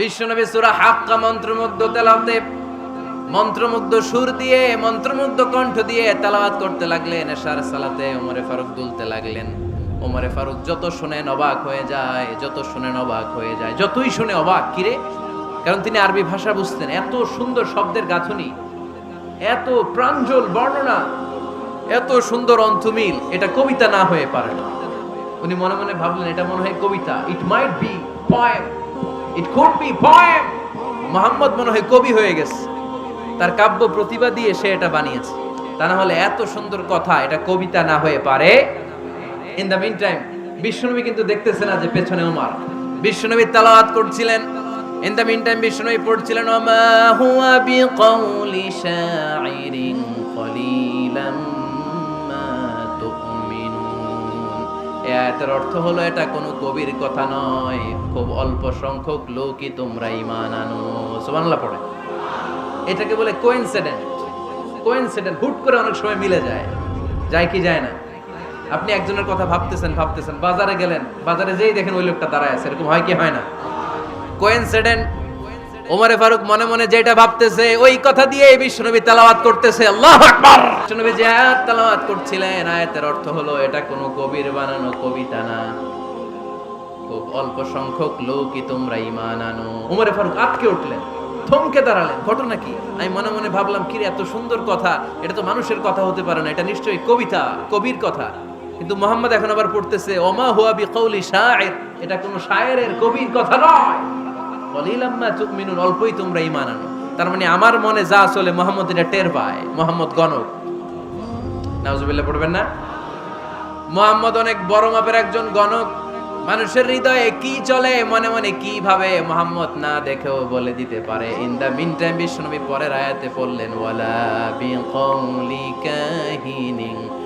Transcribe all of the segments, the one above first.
বিশ্বনবী সূরা হাক্কা মন্ত্রমুগ্ধ মন্ত্রমুগ্ধ সুর দিয়ে, মন্ত্রমুগ্ধ কণ্ঠ দিয়ে করতে লাগলেন। এশার সালাতে ওমরে ফারুক দুলতে লাগলেন। ওমরে ফারুক যত অবাক হয়ে যায়, যত শুনেন অবাক হয়ে যায়, যতই শুনে অবাক কিরে কারণ তিনি আরবি ভাষা বুঝতেন। এত সুন্দর শব্দের গাঁথনি, এত প্রাঞ্জল বর্ণনা, এত সুন্দর অন্থমিল এটা কবিতা না হয়ে পারে না। উনি মনে মনে ভাবলেন, এটা মনে হয় কবিতা। It might be it could be poem Mohammad মনে হয় কবি হয়ে গেছে। তার কাব্য প্রতিভা দিয়ে সে এটা বানিয়েছে। তা না হলে এত সুন্দর কথা, এটা কবিতা না হয়ে পারে। ইন দ্য মিন টাইম বিশ্বনবী কিন্তু দেখতেছে না যে পেছনে উমার বিশ্বনবী তালাওয়াত করছিলেন। ইন দ্য মিন টাইম বিশ্বনবী পড়ছিলেন, ওমা হুয়া বিকাউলি শাইরিন কলিলাম আয়াতের অর্থ হলো এটা কোনো কবির কথা নয়। খুব অল্প সংখ্যক লোকই তোমরা ইমান আনো। সুবহানাল্লাহ পড়ে। এটাকে বলে কোইনসিডেন্ট কোইনসিডেন্ট হুট করে অনেক সময় মিলে যায়। যায় কি যায় না? আপনি একজনের কথা ভাবতেছেন ভাবতেছেন, বাজারে গেলেন, বাজারে যেই দেখেন ওই লোকটা দাঁড়ায় আছে, এরকম হয় কি হয় না? কোইনসিডেন্ট ওমরে ফারুক মনে মনে যেটা ভাবতেছে, ওই কথা দিয়ে বিশ্বনবী তেলাওয়াত করতেছে। আল্লাহু আকবার! যে আয়াত করছিলেন। আয়াতের অর্থ হলো, এটা কোনো কবির বানানো কবিতা না। খুব অল্প সংখ্যক লোকই তোমরা আনো। ফারুক আটকে উঠলেন, থমকে দাঁড়ালেন। ঘটনা কি? আমি মনে মনে ভাবলাম কি এত সুন্দর কথা। এটা তো মানুষের কথা হতে পারে না। এটা নিশ্চয়ই কবিতা, কবির কথা। কিন্তু মোহাম্মদ এখন আবার পড়তেছে, ওমা হুয়া বিকৌলি শায়ের এটা কোনো শায়েরের কবির কথা নয়। কলিলাম্মা তুমিনুন, অল্পই তোমরা ঈমান আনো। তার মানে আমার মনে যা চলে মোহাম্মদ এটা টের পায়, মোহাম্মদ গণক। নাউজুবিল্লাহ, পড়বেন না? মোহাম্মদ অনেক বড় মাপের একজন গণক। মানুষের হৃদয়ে কি চলে, মনে মনে কি ভাবে মোহাম্মদ না দেখেও বলে দিতে পারে। ইন দা মিন টাইম বিশ্বনবী পরের আয়াতে পড়লেন, ওয়ালা বিকৌলি কাহিনিন কলিলাম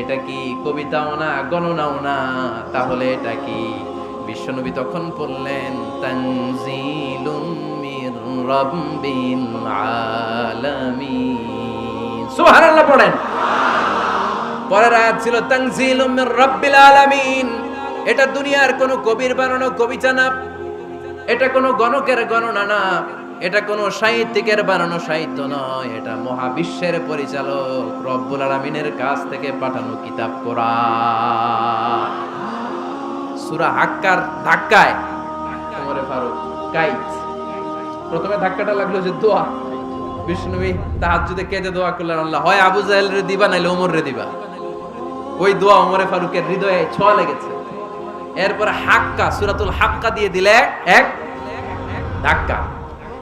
এটা কি কবিতাও না, গণনাও না? তাহলে এটা কি? বিশ্বনবী তখন পড়লেন তানজিলুম মির রাব্বিল আলামিন। সুবহানাল্লাহ পড়েন। পরের আয়াত ছিল, তানজিলুম মির রাব্বিল আলামিন। এটা দুনিয়ার কোনো কবির বানানো কবিতা না, এটা কোনো গণকের গণনা না। এটা কোনো সাহিত্যিকের বানানো সাহিত্য নয়, এটা মহাবিশ্বের পরিচালক রব্বুল আলামিনের কাছ থেকে পাঠানো কিতাব কোরআন। সূরা হাক্কার ধাক্কায়, ওমরে ফারুক গাইড প্রথমে ধাক্কাটা লাগল যে দোয়া। বিষ্ণুবী তাহাজ্জুদে কেঁদে দোয়া করলেন আল্লাহ? হয় আবু জাহেল রে দিবা নাইলে ওমর রে দিবা। ওই দোয়া ওমরে ফারুকের হৃদয়ে ছোঁয়া লেগেছে। এরপর হাক্কা, সুরাতুল হাক্কা দিয়ে দিলে এক ধাক্কা।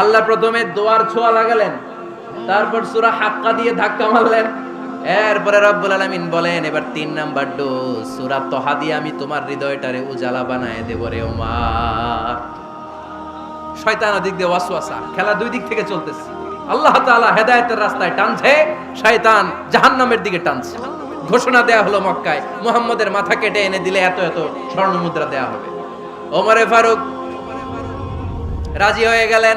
আল্লাহ প্রথমে দোয়ার ছোঁয়া লাগালেন, তারপর সূরা হাক্কা দিয়ে ধাক্কা মারলেন। এরপরে রব্বুল আলামিন বলেন, এবার তিন নাম্বার ডোজ, সূরা তহা দিয়ে আমি তোমার হৃদয়টারে উজালা বানায় দেব রে ওমর শয়তান দিক দিয়ে ওয়াসওয়াসা, খেলা দুই দিক থেকে চলতেছে। আল্লাহ তাআলা হেদায়েতের রাস্তায় টানছে, শয়তান জাহান্নামের দিকে টানছে। ঘোষণা দেয়া হলো মক্কায়, মুহাম্মদের মাথা কেটে এনে দিলে এত এত স্বর্ণ মুদ্রা দেয়া হবে। ওমরে ফারুক রাজি হয়ে গেলেন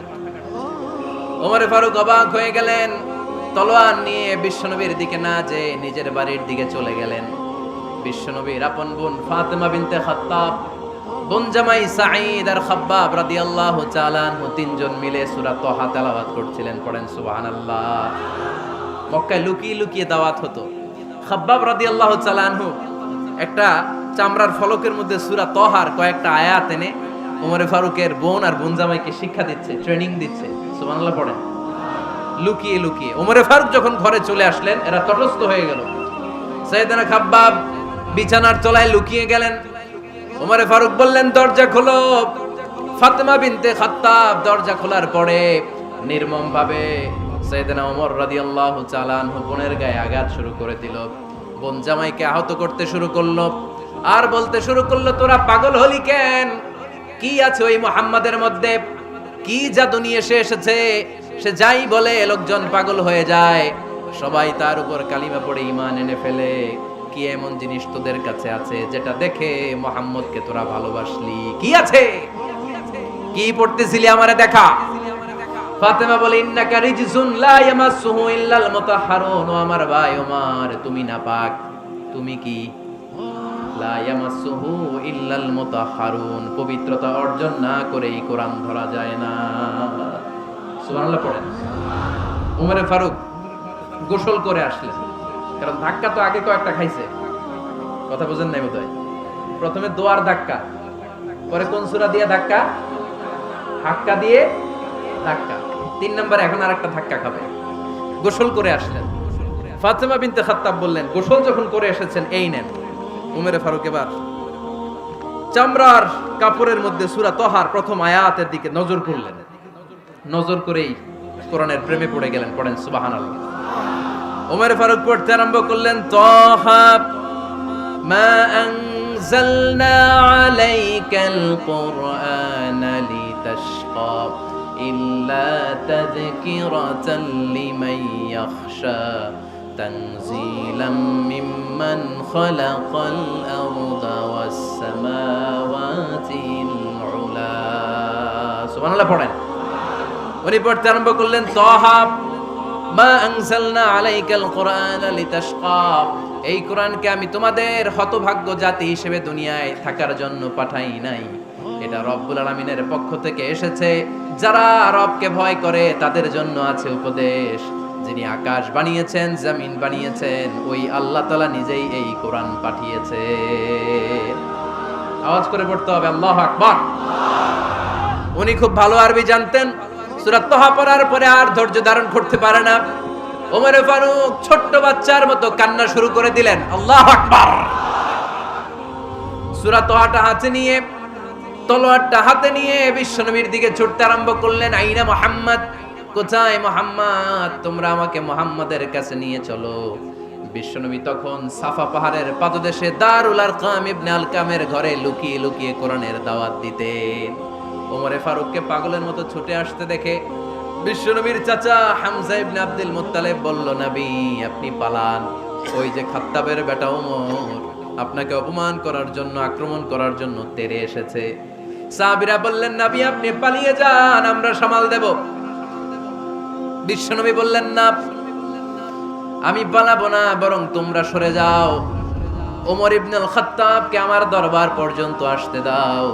ওমরে ফারুক অবাক হয়ে গেলেন। তলোয়ার নিয়ে বিশ্বনবীর দিকে না যে নিজের বাড়ির দিকে চলে গেলেন। বিশ্বনবীর আপন বোন ফাতেমা বিনতে খাত্তাব, বোন জামাই সাঈদ আর খাব্বাব রাদিয়াল্লাহু তাআলা আনহু তিনজন মিলে সূরা তাহা তেলাওয়াত করছিলেন, পড়েন সুবহানাল্লাহ। মক্কায় লুকিয়ে লুকিয়ে দাওয়াত হতো। খাব্বাব রাদিয়াল্লাহু তাআলা আনহু একটা চামড়ার ফলকের মধ্যে সূরা তহার কয়েকটা আয়াত এনে ওমরে ফারুকের বোন আর বোন জামাইকে শিক্ষা দিচ্ছে ট্রেনিং দিচ্ছে। সুবহানাল্লাহ পড়েন লুকিয়ে লুকিয়ে। ওমরে ফারুক যখন ঘরে চলে আসলেন, এরা তটস্থ হয়ে গেল। সৈয়দনা খাব্বাব বিছানার তলায় লুকিয়ে গেলেন। ওমরে ফারুক বললেন, দরজা খোলো। ফাতেমা বিনতে খাত্তাব দরজা খোলার পরে নির্মম ভাবে সৈয়দনা ওমর রাদিয়াল্লাহু তাআলা আনহু বোনের গায়ে আঘাত শুরু করে দিল। বোন জামাইকে আহত করতে শুরু করল। আর বলতে শুরু করল, তোরা পাগল হলি কেন? কি আছে ওই মোহাম্মদের মধ্যে? কি জাদু নিয়ে সে এসেছে, সে যাই বলে লোকজন পাগল হয়ে যায়। সবাই তার উপর কালিমা পড়ে ইমান এনে ফেলে। কি এমন জিনিস তোদের কাছে আছে যেটা দেখে মোহাম্মদকে তোরা ভালোবাসলি? কি আছে? কি পড়তেছিলি আমারে দেখা? ফাতেমা বলে, ইন্নাকা রিজসুন লা ইয়ামাসসুহু ইল্লাল মুতাহহারুন ও আমার ভাই ওমর, তুমি না পাক তুমি কি পবিত্রতা অর্জন না করেই কোরআন ধরা যায় না। পড়েন। উমরে ফারুক গোসল করে আসলেন। কারণ ধাক্কা তো আগে কয়েকটা খাইছে। কথা বোঝেন নাই বোধহয়? প্রথমে দোয়ার ধাক্কা, পরে কোন সূরা দিয়ে ধাক্কা? হাক্কা দিয়ে ধাক্কা। তিন নম্বর এখন আর একটা ধাক্কা খাবে। গোসল করে আসলেন। ফাতেমা বিনতে খাত্তাব বললেন, গোসল যখন করে এসেছেন, এই নেন। উমেরে ফারুক এবার চামড়ার কাপড়ের মধ্যে সুরা তহার প্রথম আয়াতের দিকে নজর করলেন নজর করেই কোরআনের প্রেমে পড়ে গেলেন পড়েন সুবাহান উমের ফারুক পড়তে আরম্ভ করলেন তহা মা أنزلنا عليك القرآن لتشقى إلا تذكرة لمن يخشى تنزيلا ممن خلق الأرض والسماوات العلا سبحان الله পড়েন উনি পড়তে আরম্ভ করলেন তহা মা আনসালনা আলাইকাল কোরআন লিতাশকা এই কোরআনকে আমি তোমাদের হতভাগ্য জাতি হিসেবে দুনিয়ায় থাকার জন্য পাঠাই নাই এটা রব্বুল আলামিনের পক্ষ থেকে এসেছে যারা রবকে ভয় করে তাদের জন্য আছে উপদেশ যিনি আকাশ বানিয়েছেন, জমিন বানিয়েছেন, ওই আল্লাহ তাআলা নিজেই এই কোরআন পাঠিয়েছে। আওয়াজ করে পড়তে হবে, আল্লাহ আকবার। উনি খুব ভালো আরবি জানতেন। সুরাত তোহা পড়ার পরে আর ধৈর্য ধারণ করতে পারে না। ওমর ফারুক ছোট্ট বাচ্চার মতো কান্না শুরু করে দিলেন, আল্লাহ তোহাটা হাতে নিয়ে, তলোয়ারটা হাতে নিয়ে দিকে ছুটতে আরম্ভ করলেন, আইনা মোহাম্মদ। কোথায় মোহাম্মদ? তোমরা আমাকে মোহাম্মদের কাছে নিয়ে চলো। বিশ্বনবী তখন সাফা পাহাড়ের পাদদেশে দারুল আরকাম ইবনে আলকামের ঘরে লুকিয়ে লুকিয়ে কোরআনের দাওয়াত দিতেন। ওমরে ফারুককে পাগলের মতো ছুটে আসতে দেখে বিশ্বনবীর চাচা হামজা ইবনে আব্দুল মুত্তালিব বলল, নবী, আপনি পালান। ওই যে খাত্তাবের বেটা ওমর, আপনাকে অপমান করার জন্য, আক্রমণ করার জন্য তেরে এসেছে। সাহাবীরা বললেন, নবী, আপনি পালিয়ে যান, আমরা সামাল দেব। বিশ্বনবী বললেন, না, আমি পালাবো না, বরং তোমরা সরে যাও। ওমর ইবনুল খাত্তাবকে আমার দরবার পর্যন্ত আসতে দাও।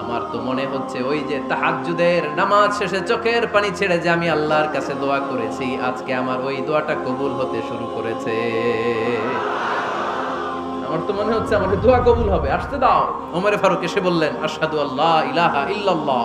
আমার তো মনে হচ্ছে ওই যে তাহাজ্জুদের নামাজ শেষে চোখের পানি ছেড়ে যে আমি আল্লাহর কাছে দোয়া করেছি, আজকে আমার ওই দোয়াটা কবুল হতে শুরু করেছে। আমার তো মনে হচ্ছে আমাকে দোয়া কবুল হবে। আসতে দাও। ওমরে ফারুক এসে বললেন, আশহাদু আল্লাহ ইলাহা ইল্লাল্লাহ।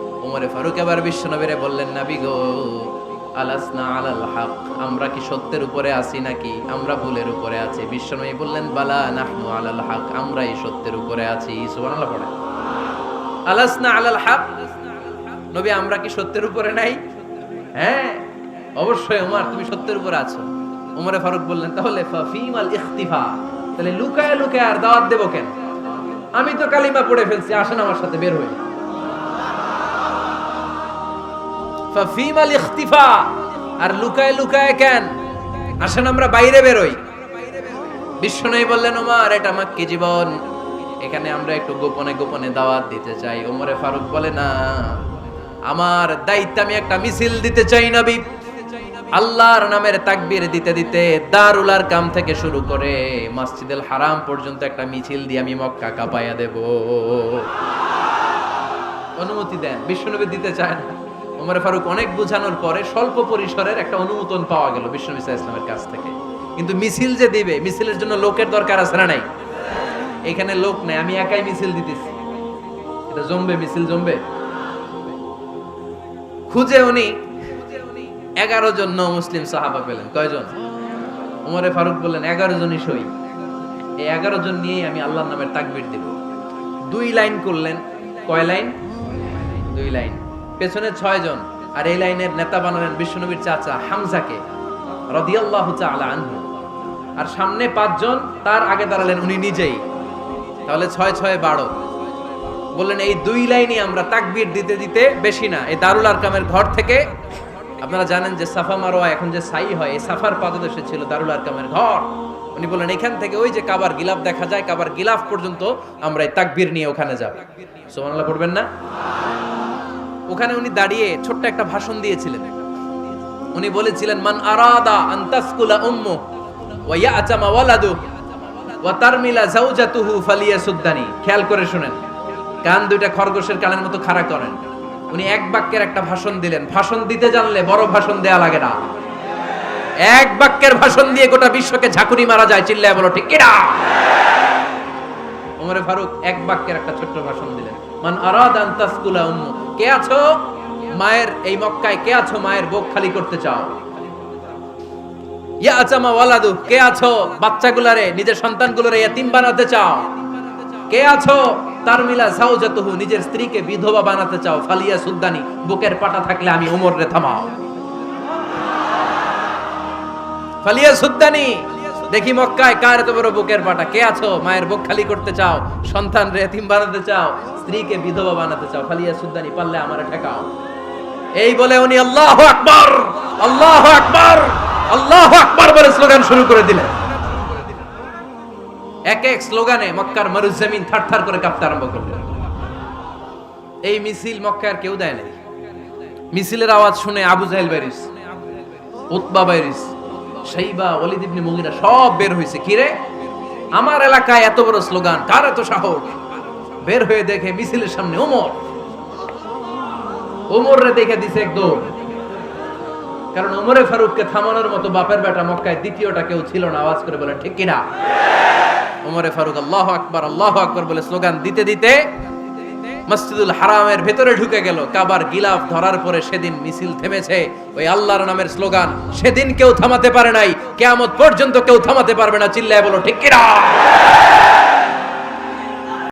ওমরে ফারুক এবার বিশ্বনবীরে বললেন, নাবি গো, আলাসনা আলাল হক, আমরা কি সত্যের উপরে আছি নাকি? আমরা ভুলের উপরে আছি। বিশ্বনবী বললেন, বালা নাহনু আলাল হক, আমরাই সত্যের উপরে আছি। সুবহানাল্লাহ পড়ে। আলাসনা আলাল হক, নবী, আমরা কি সত্যের উপরে নাই? হ্যাঁ অবশ্যই ওমর তুমি সত্যের উপরে আছো। ওমরে ফারুক বললেন, তাহলে ফিমাল ইখতিফা, তাহলে লুকায় লুকায় আর দাওয়াত দেবো কেন? আমি তো কালিমা পড়ে ফেলছি, আসেন আমার সাথে বের ফিমাল ইখতিফা আর লুকায় লুকায় কেন? আসেন আমরা বাইরে বেরোই। বিশ্বনবী বললেন, ওমর, এটা মাক্কি জীবন। এখানে আমরা একটু গোপনে গোপনে দাওয়াত দিতে চাই। ওমরে ফারুক বলে, না, আমার দায়িত্ব আমি একটা মিছিল দিতে চাই নবী। আল্লাহর নামের দিতে দিতে দারুলার কাম থেকে শুরু করে মসজিদুল হারাম পর্যন্ত একটা মিছিল দিয়ে আমি মক্কা কাঁপাইয়া দেব। অনুমতি দেন বিশ্বনবী দিতে চায় না। ওমর ফারুক অনেক বোঝানোর পরে স্বল্প পরিসরের একটা অনুমোদন পাওয়া গেল বিশ্বনবী সাল্লাল্লাহু ইসলামের কাছ থেকে। কিন্তু মিছিল যে দিবে, মিছিলের জন্য লোকের দরকার আছে না নাই? এখানে লোক নাই, আমি একাই মিছিল দিতেছি। এটা জমবে, মিছিল জমবে। খুঁজে উনি এগারো জন মুসলিম সাহাবা পেলেন। কয়জন? উমরে ফারুক বললেন, এগারো জনই সই। এই এগারো জন নিয়েই আমি আল্লাহর নামের তাকবির দেব। দুই লাইন করলেন। কয় লাইন? দুই লাইন। পেছনে ছয় জন আর এই লাইনের নেতা বানালেন বিশ্বনবীর চাচা হামজাকে রদিয়াল্লাহু আনহু। আর সামনে পাঁচজন, তার আগে দাঁড়ালেন উনি নিজেই। তাহলে ছয় ছয় বারো। বললেন, এই দুই লাইনই আমরা তাকবির দিতে দিতে বেশি না। এই দারুল আরকামের ঘর থেকে আপনারা জানেন যে সাফা মারোয়া এখন যে সাই হয়, এই সাফার পাদদেশে ছিল দারুল আরকামের ঘর। উনি বললেন এখান থেকে ওই যে কাবার গিলাফ দেখা যায়, কাবার গিলাফ পর্যন্ত আমরা এই তাকবির নিয়ে ওখানে যাব। সুবহানাল্লাহ, পড়বেন না? ওখানে উনি দাঁড়িয়ে ছোট্ট একটা ভাষণ দিয়েছিলেন। উনি বলেছিলেন, মান আরাদা আন তাসকুলা উম্মু ওয়া ইয়াতামা ওয়ালাদু ওয়া তারমিলা জাওজাতুহু ফালিয়াসুদ্দানি। খেয়াল করে শুনেন, কান দুইটা খরগোশের কানের মতো খাড়া করেন। উনি এক বাক্যের একটা ভাষণ দিলেন। ভাষণ দিতে জানলে বড় ভাষণ দেয়া লাগে না। এক বাক্যের ভাষণ দিয়ে গোটা বিশ্বকে ঝাঁকুনি মারা যায়, চিল্লায় বলো, ঠিক কিনা ওমরে ফারুক এক বাক্যের একটা ছোট্ট ভাষণ দিলেন। মান আরাদ আন তাসকুলা উম্মু কে আছো? মায়ের এই মক্কায় কে আছো? মায়ের বুক খালি করতে চাও? ইয়া আচামা ওয়ালাদু, কে আছো? বাচ্চাগুলারে, নিজের সন্তানগুলোরে ইয়াতিম বানাতে চাও? কে আছো? তার মিলা সাউজাতুহু নিজের স্ত্রীকে বিধবা বানাতে চাও? ফালিয়া সুদ্দানি বুকের পাটা থাকলে আমি ওমর রে থামাও। ফালিয়া সুদ্দানি দেখি মক্কায় কার এত বড় বুকের পাটা? কে আছো? মায়ের বুক খালি করতে চাও? সন্তান রে, এতিম বানাতে চাও? স্ত্রীকে বিধবা বানাতে চাও? ফালিয়া সুদ্দানি পারলে আমারে ঠেকাও। এই বলে উনি আল্লাহ আকবার! আল্লাহ আকবার! আল্লাহ আকবার বলে স্লোগান শুরু করে দিলেন। এক এক স্লোগানে মক্কার মরুজমিন থার থার করে কাঁপতে আরম্ভ করল এই মিছিল মক্কার কেউ দেয় নাই। মিছিলের আওয়াজ শুনে আবু জাহেল বাইরিস Utba বাইরিস Saiba Walid ibn Mughira সব বের হয়েছে কিরে আমার এলাকায় এত বড় স্লোগান, কার এত সাহস? বের হয়ে দেখে মিছিলের সামনে ওমর। ওমর রে দেখে দিছে একদম। কারণ ওমরে ফারুককে থামানোর মতো বাপের বেটা মক্কায় দ্বিতীয়টা কেউ ছিল না। আওয়াজ করে বলে ঠিক কিনা? ওমরে ফারুক আল্লাহ আকবার আল্লাহ আকবার বলে স্লোগান দিতে দিতে মসজিদুল হারামের ভেতরে ঢুকে গেল। কাবার গিলাফ ধরার পরে সেদিন মিছিল থেমেছে। ওই আল্লাহর নামের স্লোগান, সেদিন কেউ থামাতে পারে নাই, কেয়ামত পর্যন্ত কেউ থামাতে পারবে না। চিল্লায় বলো, ঠিক কিনা?